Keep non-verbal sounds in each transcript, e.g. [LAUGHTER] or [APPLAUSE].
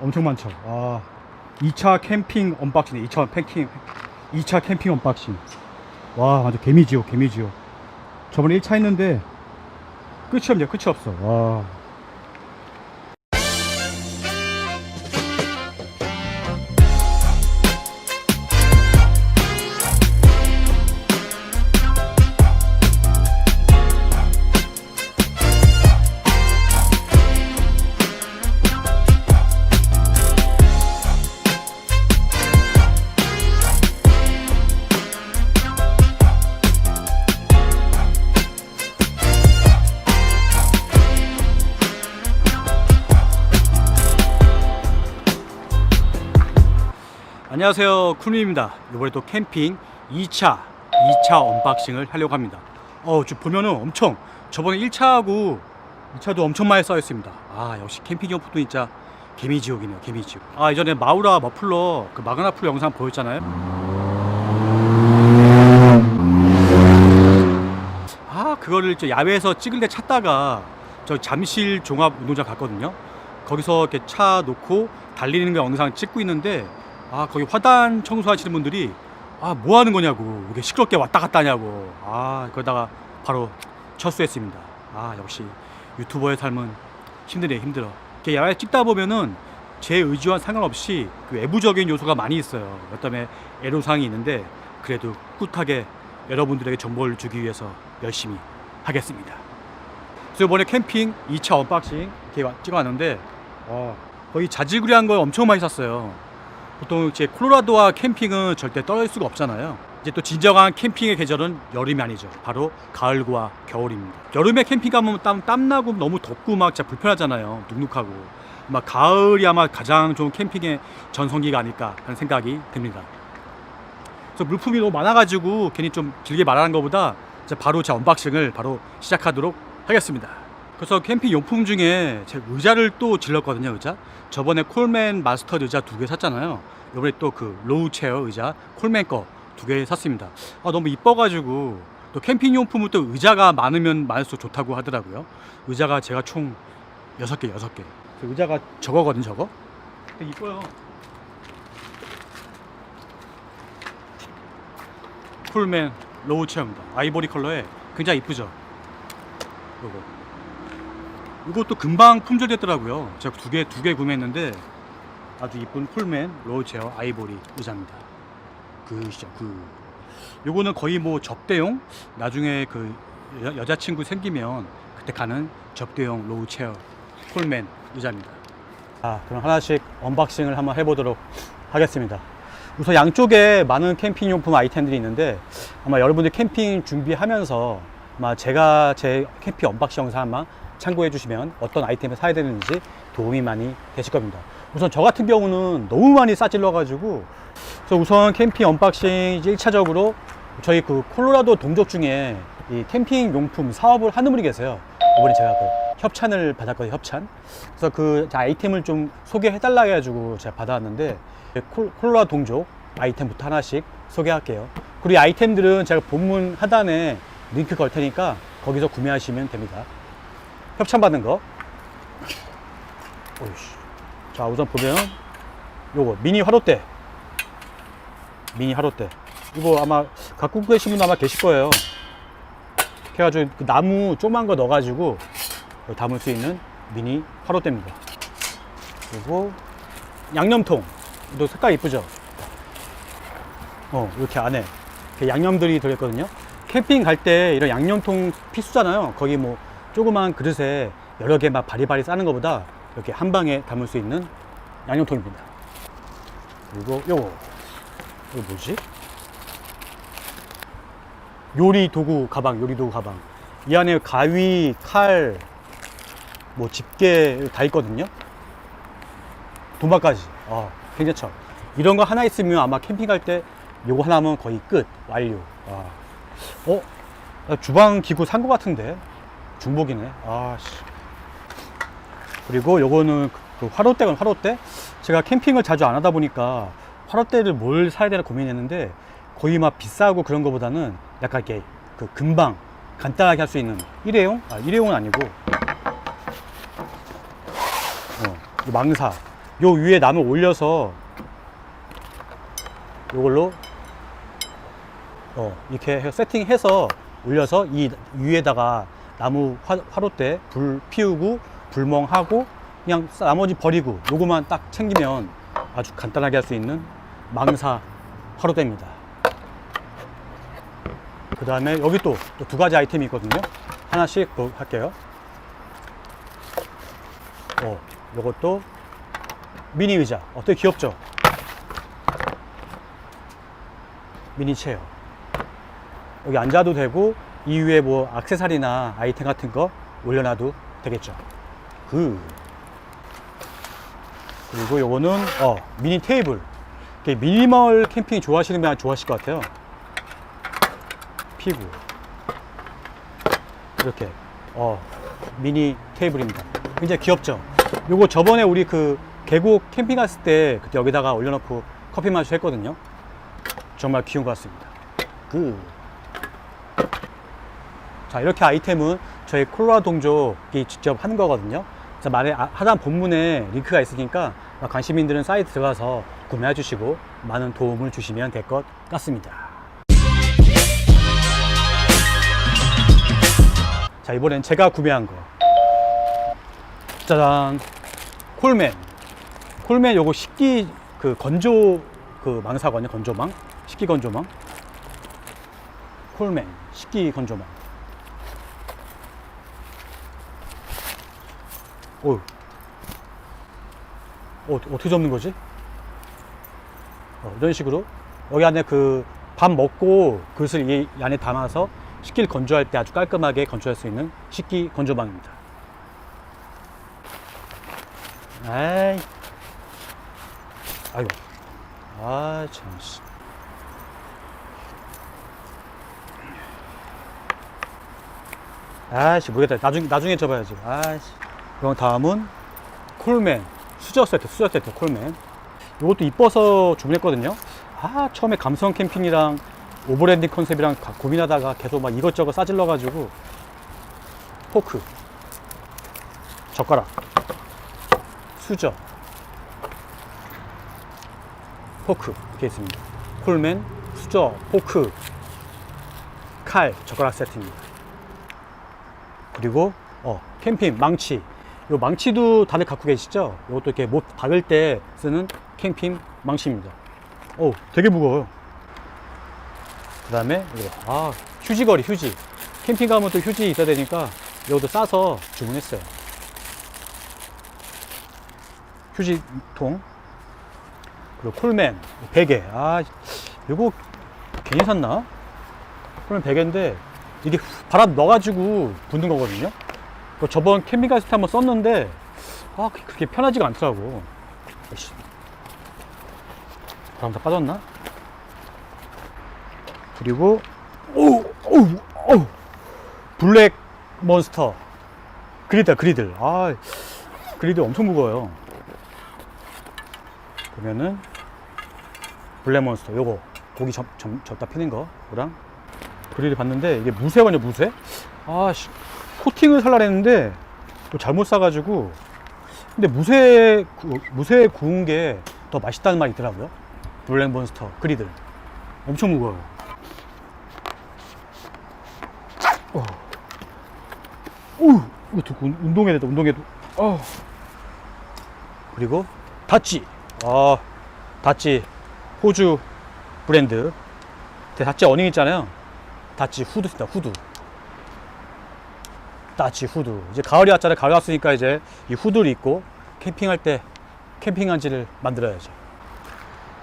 엄청 많죠. 아, 2차 캠핑 언박싱, 2차 캠핑, 2차 캠핑 언박싱. 와, 완전 개미지요, 개미지요. 저번에 1차 했는데 끝이 없네요, 끝이 없어. 와. 안녕하세요. 쿠누입니다. 이번에 또 캠핑 2차 2차 언박싱을 하려고 합니다. 어 지금 보면은 엄청 저번에 1차하고 2차도 엄청 많이 쌓였습니다. 아 역시 캠핑 용품도 진짜 개미지옥이네요 개미지옥. 아 이전에 마우라 머플러 그 마그나풀 영상 보였잖아요. 아 그거를 저 야외에서 찍을 때 찾다가 저 잠실 종합 운동장 갔거든요. 거기서 이렇게 차 놓고 달리는 거 영상 찍고 있는데 아 거기 화단 청소하시는 분들이 아 뭐 하는 거냐고 이게 시끄럽게 왔다 갔다 하냐고. 아 그러다가 바로 철수했습니다. 아 역시 유튜버의 삶은 힘드네 힘들어. 이렇게 야외 찍다 보면은 제 의지와 상관없이 그 외부적인 요소가 많이 있어요. 몇 때문에 애로사항이 있는데 그래도 꿋하게 여러분들에게 정보를 주기 위해서 열심히 하겠습니다. 그래서 이번에 캠핑 2차 언박싱 이렇게 찍어왔는데 어, 거의 자질구레한 걸 엄청 많이 샀어요 보통 이제 콜로라도와 캠핑은 절대 떨어질 수가 없잖아요. 이제 또 진정한 캠핑의 계절은 여름이 아니죠. 바로 가을과 겨울입니다. 여름에 캠핑 가면 땀, 땀나고 너무 덥고 막 진짜 불편하잖아요. 눅눅하고. 아마 가을이 아마 가장 좋은 캠핑의 전성기가 아닐까 하는 생각이 듭니다. 그래서 물품이 너무 많아가지고 괜히 좀 길게 말하는 것보다 이제 바로 제 언박싱을 바로 시작하도록 하겠습니다. 그래서 캠핑 용품 중에 제 의자를 또 질렀거든요, 의자. 저번에 콜맨 마스터 의자 두 개 샀잖아요. 이번에 또 그 로우 체어 의자 콜맨 거 두 개 샀습니다. 아, 너무 이뻐가지고 또 캠핑 용품은 또 의자가 많으면 많을수록 좋다고 하더라고요. 의자가 제가 총 여섯 개, 여섯 개. 그 의자가 저거거든, 저거. 되게 이뻐요. 쿨맨 로우 체어입니다. 아이보리 컬러에 굉장히 이쁘죠. 요거. 이것도 금방 품절됐더라고요. 제가 두 개, 두 개 구매했는데 아주 이쁜 폴맨 로우 체어 아이보리 의자입니다. 그시죠, 그. 요거는 거의 뭐 접대용? 나중에 그 여, 여자친구 생기면 그때 가는 접대용 로우 체어 폴맨 의자입니다. 아, 그럼 하나씩 언박싱을 한번 해보도록 하겠습니다. 우선 양쪽에 많은 캠핑 용품 아이템들이 있는데 아마 여러분들 캠핑 준비하면서 아마 제가 제 캠핑 언박싱 영상 한번 참고해 주시면 어떤 아이템을 사야 되는지 도움이 많이 되실 겁니다. 우선 저 같은 경우는 너무 많이 싸질러 가지고 우선 캠핑 언박싱 1차적으로 저희 그 콜로라도 동족 중에 이 캠핑 용품 사업을 하는 분이 계세요. 이번에 제가 그 협찬을 받았거든요, 협찬. 그래서 그 아이템을 좀 소개해 달라 해가지고 제가 받아왔는데 콜- 콜로라도 동족 아이템부터 하나씩 소개할게요. 그리고 이 아이템들은 제가 본문 하단에 링크 걸 테니까 거기서 구매하시면 됩니다. 협찬 받은 거. 오이씨. 자, 우선 보면 요거 미니 화롯대. 미니 화롯대. 이거 아마 갖고 계신 분 아마 계실 거예요. 그래가지고 그 나무 조그만 거 넣어가지고 담을 수 있는 미니 화롯대입니다. 그리고 양념통. 또 색깔 이쁘죠? 어, 이렇게 안에 이렇게 양념들이 들어있거든요. 캠핑 갈 때 이런 양념통 필수잖아요. 거기 뭐 조그만 그릇에 여러 개 막 바리바리 싸는 것보다 이렇게 한 방에 담을 수 있는 양념통입니다. 그리고 요거. 이거 뭐지? 요리 도구 가방, 요리 도구 가방. 이 안에 가위, 칼, 뭐 집게 다 있거든요. 도마까지. 아, 괜찮죠? 이런 거 하나 있으면 아마 캠핑 갈 때 요거 하나면 거의 끝. 완료. 아. 어? 나 주방 기구 산거 같은데? 중복이네. 아, 씨. 그리고 요거는 그- 그 화롯대건 화롯대? 제가 캠핑을 자주 안 하다 보니까 화롯대를 뭘 사야 되나 고민했는데 거의 막 비싸고 그런 거보다는 약간 이렇게 그 금방 간단하게 할 수 있는 일회용? 아, 일회용은 아니고 어, 이 망사. 요 위에 나무 올려서 요걸로 어, 이렇게 해서 세팅해서 올려서 이 위에다가 나무 화, 화롯대 불 피우고 불멍하고 그냥 나머지 버리고 요거만 딱 챙기면 아주 간단하게 할 수 있는 망사 화롯대입니다. 그 다음에 여기 또 두 가지 아이템이 있거든요. 하나씩 보- 할게요. 어, 요것도 미니 의자. 어때 귀엽죠? 미니 체어. 여기 앉아도 되고 이 위에 뭐 액세서리나 아이템 같은 거 올려놔도 되겠죠. 그 그리고 요거는 어 미니 테이블. 미니멀 캠핑 좋아하시는 분 좋아하실 것 같아요. 피구 이렇게 어 미니 테이블입니다. 굉장히 귀엽죠. 요거 저번에 우리 그 계곡 캠핑 갔을 때 그때 여기다가 올려놓고 커피 마시고 했거든요. 정말 귀여운 것 같습니다. 그. 자, 이렇게 아이템은 저희 콜로라 동족이 직접 하는 거거든요. 그래서 말에 아- 하단 본문에 링크가 있으니까 관심인들은 사이트 들어가서 구매해 주시고 많은 도움을 주시면 될 것 같습니다. 자, 이번엔 제가 구매한 거. 짜잔. 콜맨. 콜맨 요거 식기 그 건조 그 망사거든요. 건조망. 식기 건조망. 콜맨. 식기 건조망. 오. 어, 어떻게 접는 거지? 어, 이런 식으로 여기 안에 그 밥 먹고 그것을 이 안에 담아서 식기를 건조할 때 아주 깔끔하게 건조할 수 있는 식기 건조망입니다. 아이, 아이고, 아 참. 씨. 아씨 모르겠다. 나중 나중에 접어야지. 아씨. 그럼 다음은 콜맨 수저 세트, 수저 세트 콜맨. 이것도 이뻐서 주문했거든요. 아 처음에 감성 캠핑이랑 오버랜딩 컨셉이랑 가- 고민하다가 계속 막 이것저것 싸질러 가지고 포크, 젓가락, 수저, 포크 이렇게 있습니다. 콜맨, 수저, 포크, 칼, 젓가락 세트입니다. 그리고 어, 캠핑 망치. 요 망치도 다들 갖고 계시죠? 이것도 이렇게 못 박을 때 쓰는 캠핑 망치입니다. 오, 되게 무거워요. 그 다음에 아 휴지거리 휴지. 캠핑 가면 또 휴지 있어야 되니까 이것도 싸서 주문했어요. 휴지통. 그리고 콜맨 베개. 아 이거 괜히 샀나? 콜맨 베개인데 이게 바람 넣어가지고 붙는 거거든요. 그 저번 캠핑 갔을 때 한번 썼는데 아 그- 그렇게 편하지가 않더라고. 아이씨. 바람 다 빠졌나? 그리고 오오오 블랙 몬스터 그리들 그리들 아 그리들 엄청 무거워요. 보면은 블랙 몬스터 요거 고기 접, 접, 접다 피는 거랑 그릴을 봤는데 이게 무쇠거든요 무쇠 아 씨, 코팅을 살라 했는데 또 잘못 사가지고. 근데 무쇠 구- 무쇠 구운 게 더 맛있다는 말이 있더라고요. 블랙 몬스터 그리들. 엄청 무거워요. 어. 오, 운- 운동해야 돼 운동해도 어. 그리고 다찌. 아 다찌. 호주 브랜드. 다찌 어닝 있잖아요. 다치 후드 있다 후드 다치 후드 이제 가을이 왔잖아요. 가을 왔으니까 이제 이 후드를 입고 캠핑할 때 캠핑 한지를 만들어야죠.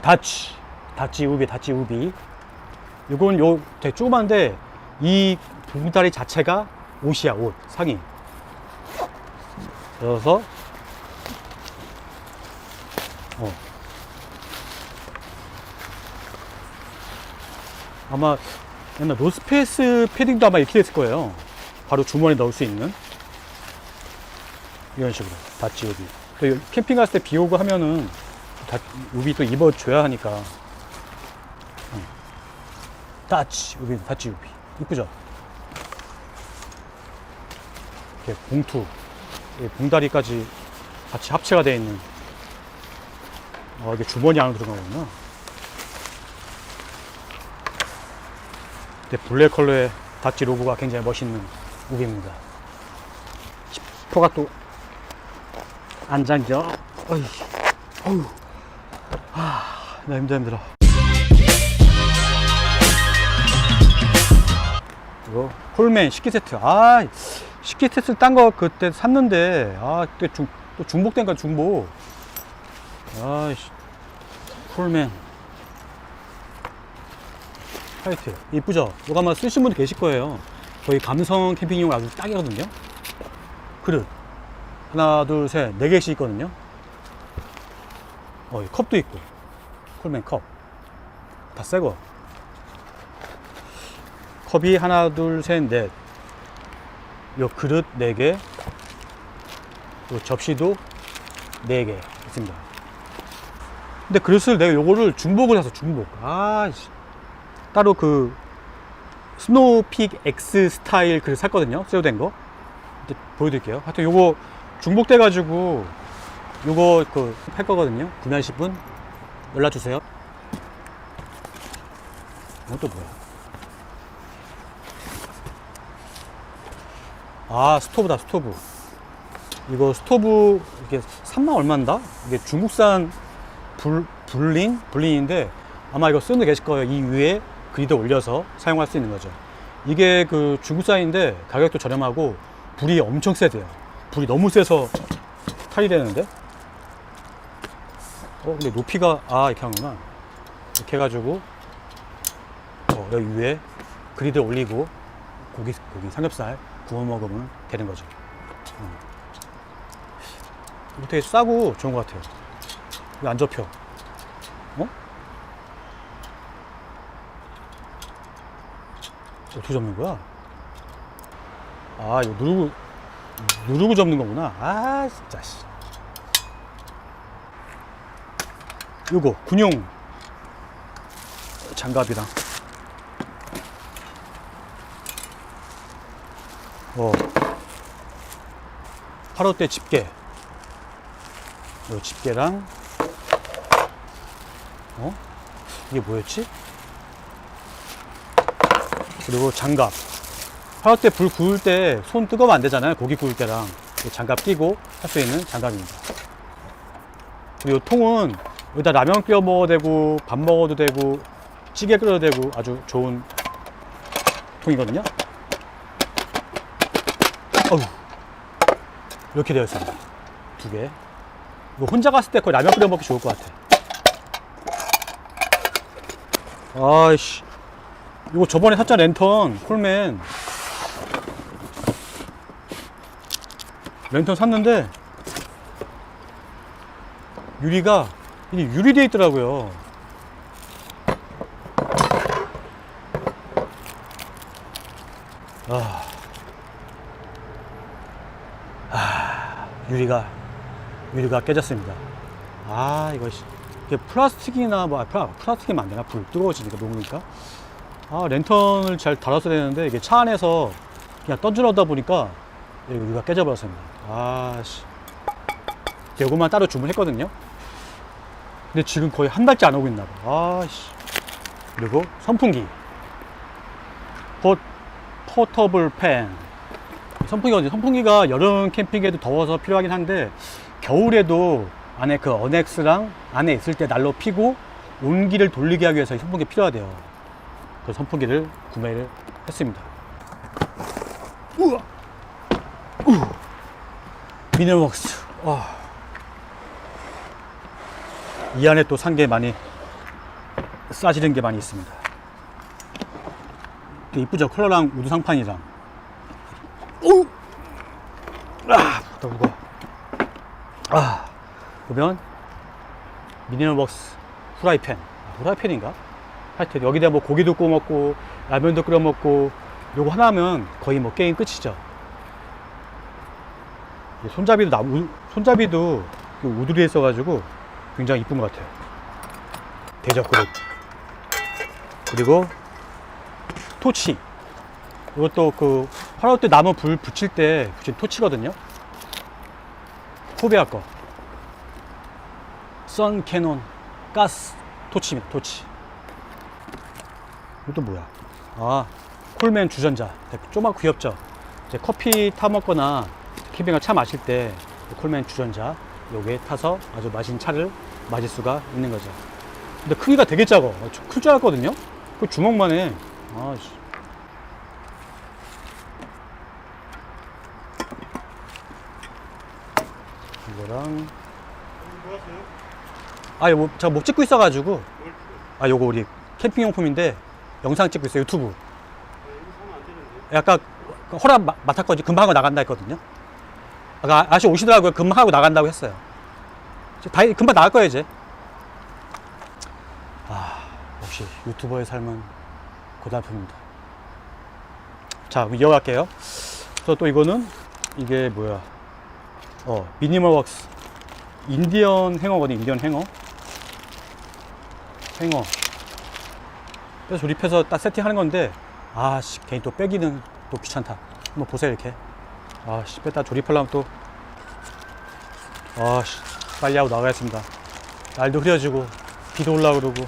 다치 다치 우비 다치 우비. 이건 요 되게 조그만데 이 봉다리 자체가 옷이야 옷 상의. 그래서 어. 아마 옛날 노스페이스 패딩도 아마 이렇게 됐을 거예요. 바로 주머니에 넣을 수 있는 이런 식으로 다치 우비. 또 이- 캠핑 갔을 때 비 오고 하면은 다 우비 또 입어줘야 하니까. 응. 다치 우비, 다치 우비. 이쁘죠? 이렇게 봉투, 이 봉다리까지 같이 합체가 되어 있는 어, 이게 주머니 안으로. 근데 블랙 컬러의 다치 로고가 굉장히 멋있는 무기입니다. 포가 또 안 잠겨. 어이, 어휴. 아, 나 힘들어, 힘들어. 이거 콜맨 식기 세트. 아, 식기 세트 딴 거 그때 샀는데, 아, 그때 중, 또 중복된 거 중복. 아이씨. 콜맨. 화이트. 이쁘죠? 이거 아마 쓰신 분들 계실 거예요. 거의 감성 캠핑용 아주 딱이거든요. 그릇. 하나, 둘, 셋, 네 개씩 있거든요. 어, 이 컵도 있고. 콜맨 컵. 다 새거. 컵이 하나, 둘, 셋, 넷. 요 그릇 네 개. 요 접시도 네 개 있습니다. 근데 그릇을 내가 요거를 중복을 해서 중복. 아, 씨. 따로 그 스노우픽 X 스타일 그릇 샀거든요. 쇠도된 거. 보여드릴게요. 하여튼 요거 중복돼가지고 요거 그할 거거든요. 구매하실 분 연락 주세요. 이건 또 뭐야? 아 스토브다 스토브. 이거 스토브 이게 3만 얼마인다? 이게 중국산 불 불린 불린인데 아마 이거 쓰는 분 계실 거예요. 이 위에 그리드 올려서 사용할 수 있는 거죠. 이게 그 중국산인데 가격도 저렴하고 불이 엄청 세대요. 불이 너무 세서 탈이 되는데. 어 근데 높이가 아 이렇게 하는구나. 이렇게 해가지고 어, 여기 위에 그리드 올리고 고기 고기 삼겹살 구워 먹으면 되는 거죠. 음. 되게 싸고 좋은 것 같아요. 왜 안 접혀? 어? 어떻게 접는 거야? 아, 이거 누르고, 누르고 접는 거구나. 아, 진짜, 씨. 요거, 군용 장갑이랑. 어. 하루때 집게. 요 집게랑 어? 이게 뭐였지? 그리고 장갑. 하루 때불 구울 때 손 뜨거우면 안 되잖아요. 고기 구울 때랑 이 장갑 끼고 할 수 있는 장갑입니다. 그리고 이 통은 여기다 라면 끓여 먹어도 되고 밥 먹어도 되고 찌개 끓여도 되고 아주 좋은 통이거든요. 어우 이렇게 되어 있습니다. 두 개. 이거 혼자 갔을 때 거의 라면 끓여 먹기 좋을 것 같아. 아이씨. 이거 저번에 샀잖아, 랜턴. 콜맨. 랜턴 샀는데, 유리가, 이게 유리되어 있더라고요. 아. 아, 유리가, 유리가 깨졌습니다. 아, 이거, 씨. 이게 플라스틱이나 뭐, 아, 플라, 플라스틱이면 안 되나? 불 뜨거워지니까, 녹으니까. 아, 랜턴을 잘 달았어야 되는데, 이게 차 안에서 그냥 던져놓다 보니까, 이 유리가 깨져버렸습니다. 아, 씨. 요것만 따로 주문했거든요. 근데 지금 거의 한 달째 안 오고 있나 봐. 아, 씨. 그리고 선풍기. 포, 포터블 팬. 선풍기가? 선풍기가 여름 캠핑에도 더워서 필요하긴 한데 겨울에도 안에 그 어넥스랑 안에 있을 때 난로 피고 온기를 돌리게 하기 위해서 이 선풍기 필요하대요. 그 선풍기를 구매를 했습니다. 우와, 우, 미네웍스. 와. 이 안에 또 산 게 많이 싸지른 게 많이 있습니다. 되게 이쁘죠? 컬러랑 우드 상판이랑. 오! 아, 더 무거워. 아, 보면 미니멀벅스 후라이팬. 아, 후라이팬인가? 하여튼 여기다 뭐 고기도 구워 먹고 라면도 끓여 먹고 요거 하나면 거의 뭐 게임 끝이죠. 이 손잡이도 나무 손잡이도 그 우드리 있어가지고 굉장히 이쁜 것 같아요. 대접 그릇. 그리고 토치. 이것도 그 화로 때 나무 불 붙일 때 붙인 토치거든요. 코베아 거. 선 캐논 가스 토치입니다. 토치. 이것도 뭐야? 아, 콜맨 주전자. 조금 귀엽죠? 이제 커피 타 먹거나 캠핑가 차 마실 때 콜맨 주전자 요게 타서 아주 맛있는 차를 마실 수가 있는 거죠. 근데 크기가 되게 작아. 클줄 알았거든요? 그 주먹만 해. 아, 씨. 이거랑 아, 요 제가 목 찍고 있어가지고 아, 요거 우리 캠핑용품인데 영상 찍고 있어요 유튜브. 약간 허락 마- 맡았거든요. 금방 하고 나간다 했거든요. 아까 아저씨 오시더라고요. 금방 하고 나간다고 했어요. 다 금방 나갈 거예요 이제. 아 역시 유튜버의 삶은 고달픕니다. 자 이어갈게요. 그래서 또 이거는 이게 뭐야? 어 미니멀 웍스 인디언 행어거든요. 인디언 행어. 행어. 그래서 조립해서 딱 세팅하는 건데 아씨 괜히 또 빼기는 또 귀찮다. 한번 보세요 이렇게. 아씨 뺐다 조립하려면 또 아씨 빨리 하고 나가겠습니다. 날도 흐려지고 비도 올라 그러고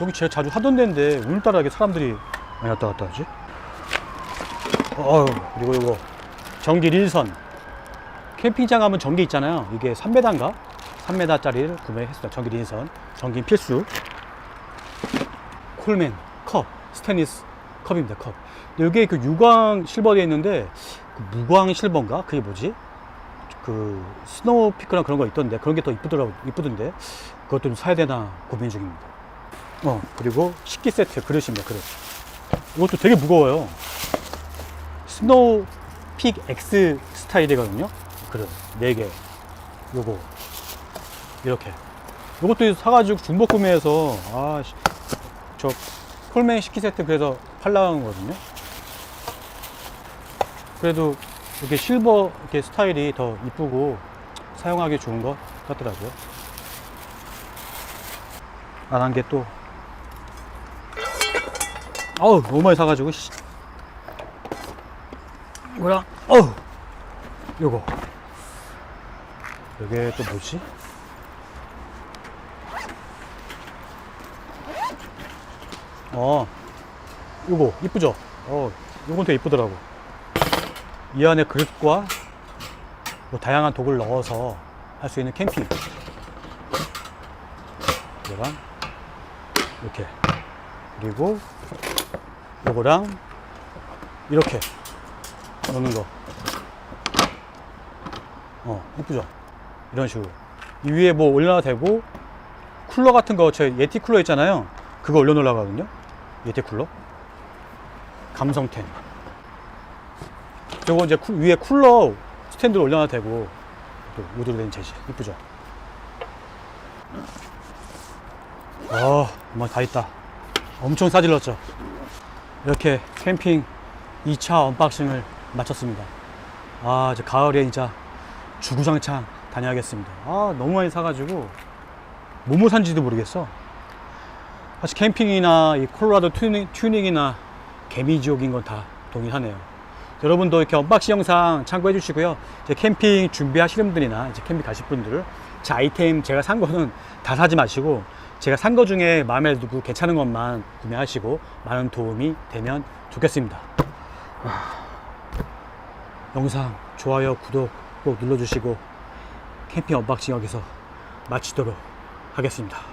여기 제가 자주 하던 데인데 오늘따라 이게 사람들이 많이 왔다 갔다 하지? 어 그리고 이거 전기 릴선 캠핑장 가면 전기 있잖아요. 이게 3m인가? 3m짜리를 구매했어요. 전기 릴선 전기 필수. 콜맨 컵 스테니스 컵입니다. 컵. 이게 그 유광 실버에 있는데 그 무광 실버인가? 그게 뭐지? 그 스노우 피크랑 그런 거 있던데 그런 게 더 이쁘더라고 이쁘던데 그것도 좀 사야 되나 고민 중입니다. 어 그리고 식기 세트 그릇입니다. 그릇. 이것도 되게 무거워요. 스노우 픽 X 스타일이거든요. 그릇 4개. 요거 이렇게. 요것도 사가지고 중복 구매해서 아씨 저 콜맨 식기 세트 그래서 팔라는 거거든요. 그래도 이렇게 실버 이렇게 스타일이 더 이쁘고 사용하기 좋은 것 같더라고요. 안 한 게 또, 어우, 너무 많이 사가지고, 씨. 이거랑, 어우, 요거. 이게 또 뭐지? 어, 요거, 이쁘죠? 어, 요건 되게 이쁘더라고. 이 안에 그릇과 뭐 다양한 도구를 넣어서 할 수 있는 캠핑. 이거랑 이렇게 그리고 요거랑 이렇게 넣는 거. 어, 이쁘죠? 이런 식으로. 이 위에 뭐 올려놔도 되고 쿨러 같은 거, 제 예티 쿨러 있잖아요. 그거 올려놓으려고 하거든요. 예티 쿨러. 감성템. 저거 이제 쿨- 위에 쿨러 스탠드를 올려놔도 되고 또 우드로 된 재질 이쁘죠? 아 정말 다 있다. 엄청 싸질렀죠? 이렇게 캠핑 2차 언박싱을 마쳤습니다. 아 이제 가을에 진짜 주구장창 다녀야겠습니다. 아 너무 많이 사가지고 뭐뭐 산지도 모르겠어 사실 캠핑이나 이 콜로라도 튜닝, 튜닝 이나 개미지옥인 건 다 동일하네요 여러분도 이렇게 언박싱 영상 참고해 주시고요. 이제 캠핑 준비하시는 분들이나 이제 캠핑 가실 분들, 제 아이템 제가 산 거는 [LAUGHS] 다 사지 마시고 제가 산 거 중에 마음에 들고 괜찮은 것만 구매하시고 많은 도움이 되면 좋겠습니다. 아, 영상 좋아요, 구독 꼭 눌러주시고 캠핑 언박싱 여기서 마치도록 하겠습니다.